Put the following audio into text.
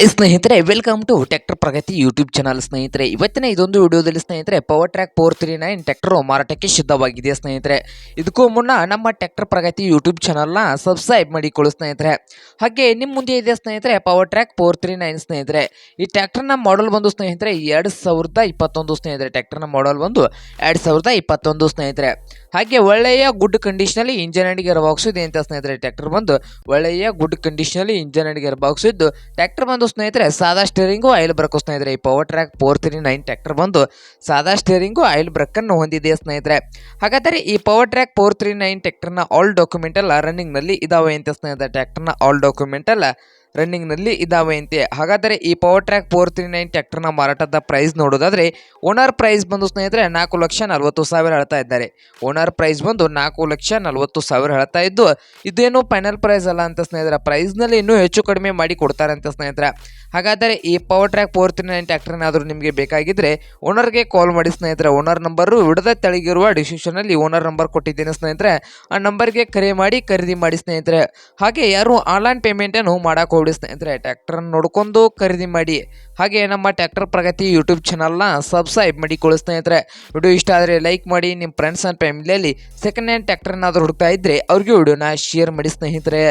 Hi ಸ್ನೇಹಿತರೆ welcome to tractor Pragati YouTube channel ಸ್ನೇಹಿತರೆ. ಇವತ್ತಿನ ಇದೊಂದು ವಿಡಿಯೋದಲ್ಲಿ ಸ್ನೇಹಿತರೆ power track four three nine tractor ಮಾರಾಟಕ್ಕೆ ಸಿದ್ಧವಾಗಿದೆ ಸ್ನೇಹಿತರೆ. ಇದಕ್ಕೂ ಮುನ್ನ ನಮ್ಮ ಟ್ಯಾಕ್ಟರ್ ಪ್ರಗತಿ ಯೂಟ್ಯೂಬ್ ಚಾನಲ್ನ ಸಬ್ಸ್ಕ್ರೈಬ್ ಮಾಡಿಕೊಳ್ಳಿ ಸ್ನೇಹಿತರೆ. ಹಾಗೆ ನಿಮ್ಮ ಮುಂದೆ ಇದೆ ಸ್ನೇಹಿತರೆ power track four three nine ಸ್ನೇಹಿತರೆ. ಈ ಟ್ಯಾಕ್ಟರ್ನ ಮಾಡಲ್ ಬಂದು ಸ್ನೇಹಿತರೆ, ಎರಡು ಸಾವಿರದ ಇಪ್ಪತ್ತೊಂದು ಸ್ನೇಹಿತರೆ. ಟ್ಯಾಕ್ಟರ್ನ ಮಾಡಲ್ ಬಂದು ಎರಡು ಸಾವಿರದ ಇಪ್ಪತ್ತೊಂದು ಸ್ನೇಹಿತರೆ. ಹಾಗೆ ಒಳ್ಳೆಯ ಗುಡ್ ಕಂಡೀಷನಲ್ಲಿ ಇಂಜನ್ ಅಂಡ್ ಗೇರ್ ಬಾಕ್ಸ್ ಇದೆ ಅಂತ ಸ್ನೇಹಿತರೆ, ಟ್ರ್ಯಾಕ್ಟರ್ ಬಂದು ಒಳ್ಳೆಯ ಗುಡ್ ಕಂಡೀಷನಲ್ಲಿ ಇಂಜನ್ ಅಂಡ್ ಗೇರ್ ಬಾಕ್ಸ್ ಇದ್ದು, ಟ್ರ್ಯಾಕ್ಟರ್ ಬಂದು ಸ್ನೇಹಿತರೆ, ಸಾದಾ ಸ್ಟೇರಿಂಗು ಆಯಿಲ್ ಬ್ರಕ್ ಸ್ನೇಹಿತರೆ. ಈ power track four three nine tractor ಬಂದು ಸಾದಾ ಸ್ಟೇರಿಂಗು ಆಯಿಲ್ ಬ್ರೇಕನ್ನು ಹೊಂದಿದೆ ಸ್ನೇಹಿತರೆ. ಹಾಗಾದರೆ ಈ power track four three nine ಟ್ರ್ಯಾಕ್ಟರ್ನ ಆಲ್ ಡಾಕ್ಯುಮೆಂಟ್ ಎಲ್ಲ ರನ್ನಿಂಗ್ನಲ್ಲಿ ಇದಾವೆ ಅಂತ ಸ್ನೇಹಿತರೆ. ಟ್ರ್ಯಾಕ್ಟರ್ನ ಆಲ್ ಡಾಕ್ಯುಮೆಂಟ್ ಎಲ್ಲ ರನ್ನಿಂಗ್ನಲ್ಲಿ ಇದಾವೆ ಅಂತೆ. ಹಾಗಾದರೆ ಈ power track four three nine ಟ್ರ್ಯಾಕ್ಟರ್ನ ಮಾರಾಟದ ಪ್ರೈಸ್ ನೋಡೋದಾದರೆ ಓನರ್ ಪ್ರೈಸ್ ಬಂದು ಸ್ನೇಹಿತರೆ ನಾಲ್ಕು ಲಕ್ಷ ನಲವತ್ತು ಸಾವಿರ ಹೇಳ್ತಾ ಇದ್ದಾರೆ. ಓನರ್ ಪ್ರೈಸ್ ಬಂದು ನಾಲ್ಕು ಲಕ್ಷ ನಲವತ್ತು ಸಾವಿರ ಹೇಳ್ತಾ ಇದ್ದು, ಇದೇನು ಫೈನಲ್ ಪ್ರೈಸ್ ಅಲ್ಲ ಅಂತ ಸ್ನೇಹಿತರ ಪ್ರೈಸ್ನಲ್ಲಿ ಇನ್ನೂ ಹೆಚ್ಚು ಕಡಿಮೆ ಮಾಡಿ ಕೊಡ್ತಾರೆ ಅಂತ ಸ್ನೇಹಿತರೆ. ಹಾಗಾದರೆ ಈ power track four three nine ಟ್ಯಾಕ್ಟರ್ನಾದರೂ ನಿಮಗೆ ಬೇಕಾಗಿದ್ದರೆ ಓನರ್ಗೆ ಕಾಲ್ ಮಾಡಿ ಸ್ನೇಹಿತರೆ ಓನರ್ ನಂಬರು ವಿಡದ ತೆಳಗಿರುವ ಡಿಸ್ಕ್ರಿಪ್ಷನಲ್ಲಿ ಓನರ್ ನಂಬರ್ ಕೊಟ್ಟಿದ್ದೇನೆ ಸ್ನೇಹಿತರೆ. ಆ ನಂಬರ್ಗೆ ಕರೆ ಮಾಡಿ, ಖರೀದಿ ಮಾಡಿ ಸ್ನೇಹಿತರೆ. ಹಾಗೆ ಯಾರು ಆನ್ಲೈನ್ ಪೇಮೆಂಟನ್ನು ಹೋಗಿ ಸ್ನೇಹಿತರೆ. ಟ್ಯಾಕ್ಟರನ್ನು ನೋಡ್ಕೊಂಡು ಖರೀದಿ ಮಾಡಿ. ಹಾಗೆ ನಮ್ಮ ಟ್ಯಾಕ್ಟರ್ ಪ್ರಗತಿ ಯೂಟ್ಯೂಬ್ ಚಾನಲ್ನ ಸಬ್ಸ್ಕ್ರೈಬ್ ಮಾಡಿಕೊಳ್ಳಿ ಸ್ನೇಹಿತರೆ. ವಿಡಿಯೋ ಇಷ್ಟ ಆದರೆ ಲೈಕ್ ಮಾಡಿ ನಿಮ್ಮ ಫ್ರೆಂಡ್ಸ್ ಆ್ಯಂಡ್ ಫ್ಯಾಮಿಲಿಯಲ್ಲಿ ಸೆಕೆಂಡ್ ಹ್ಯಾಂಡ್ ಟ್ಯಾಕ್ಟರ್ನಾದರೂ ಹುಡುಕ್ತಾ ಇದ್ದರೆ ಅವ್ರಿಗೆ ವಿಡಿಯೋನ ಶೇರ್ ಮಾಡಿ ಸ್ನೇಹಿತರೆ.